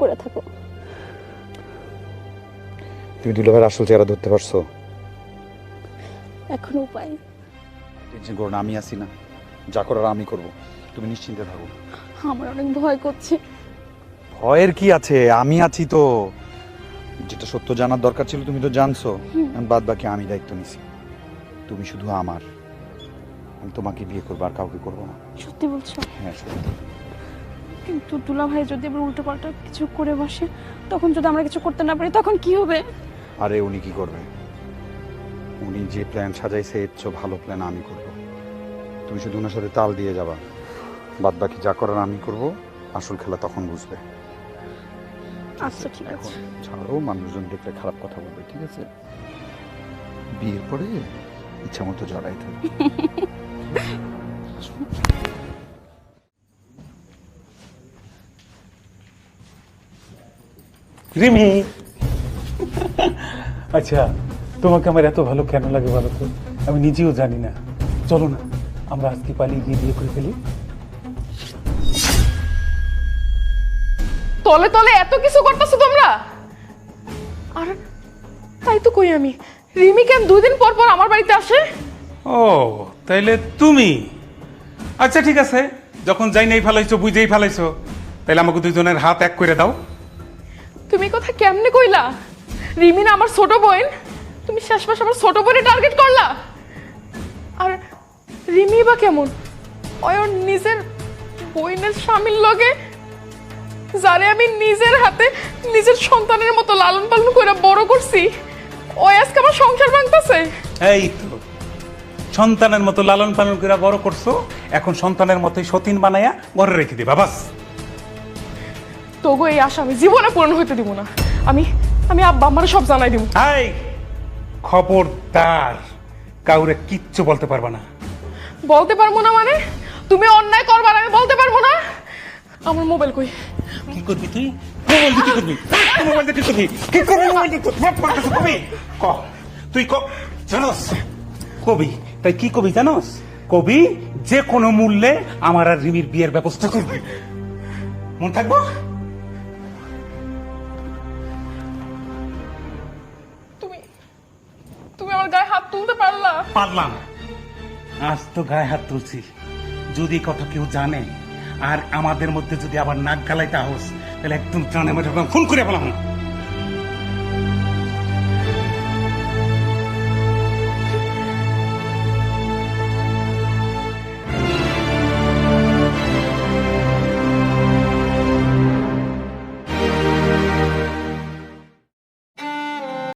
করে থাকো। তুমি দুলাভাইয়ের আসল চেহারা ধরতে পারছ? এখন উপায়। টেনশন করো না আমি আছি না। যা করার আমি করব। তুমি নিশ্চিন্তে থাকো। আমার অনেক ভয় করছে। ভয়ের কি আছে? আমি আছি তো। যেটা সত্য জানার দরকার ছিল তুমি তো জানছো। বাদ বাকি আমি দায়িত্ব নিছি। তুমি শুধু আমার। আমি তোমাকে বিয়ে করব আর কাউকে করব না। সত্যি বলছো? হ্যাঁ সত্যি। কিন্তু দুলা ভাই যদি আবার উল্টো পাল্টা কিছু করে বসে তখন যদি আমরা কিছু করতে না পারি তখন কি হবে? আরে উনি কি করবে? উনি যে প্ল্যান সাজাইছে এর চেয়ে ভালো প্ল্যান আমি করব। তুমি শুধু ওনার সাথে তাল দিয়ে যাবা। বাদ বাকি যা করার আমি করব আসল খেলা তখন বুঝবে। আচ্ছা ঠিক আছে। ছাড়ো মানুষজন দেখলে খারাপ কথা বলবে ঠিক আছে? বিয়ের পরে ইচ্ছা মতো জড়াই থাকবে রিমি। আচ্ছা তোমাকে আমার এত ভালো কেন লাগে বলো তো? আমি নিজেও জানি না। চলো না আমরা আজকে পালিয়ে গিয়ে বিয়ে করে ফেলি। তলে তলে এত কিছু করতেছো তোমরা? আর তাই তো কই আমি। রিমি কেন দুই দিন পর পর আমার বাড়িতে আসে? ও তাইলে তুমি? আচ্ছা ঠিক আছে। যখন যাই নাই ফেলাইছো বুঝেই ফেলাইছো। তাইলে আমাকে দুজনের হাত এক করে দাও। তুমি কথা কেমনে কইলা? রিমি না আমার ছোট বোন, তুমি শেষ মাস আমার ছোট বোনের টার্গেট করলা। আর রিমি বা কেমন? ওই ওর নিজের বইনের স্বামীর লগে, যারে আমি নিজের হাতে নিজের সন্তানের মতো লালন পালন করে বড় করছি ওই আজকে আমার সংসার ভাঙতেছে। এই তো, সন্তানের মতো লালন পালন করে বড় করছ, এখন সন্তানের মতোই সতীন বানাইয়া ঘরে রেখে দিবা, বাস। তবু এই আশা আমি জীবনে পূরণ হইতে দিব না। আমি আমি আব্বা আমার সব জানাই দিব। হাই খবরদার কাউরে কিচ্ছু বলতে পারবা না। বলতে পারব না মানে? তুমি অন্যায় করবার আমি বলতে পারব না? আমার মোবাইল কই? কি করবি তুই? মোবাইল কি করবি? মোবাইল কি করবি? কি করবি মোবাইল কাছে কবি? ক? তুই ক? জানোস? কবি? তাই কি কবি জানোস? কবি যে কোনো মূল্যে আমার আর রিমির বিয়ের ব্যবস্থা করবি। মন থাকব? আমার গায়ে হাত তুলতে পারলাম। পারলাম। আজ তো গায়ে হাত তুলছি। যদি কথা কেউ জানে, আর আমাদের মধ্যে যদি আবার নাক গালাইতে হোস তাহলে একদম জানে মধ্যে খুন করে বললাম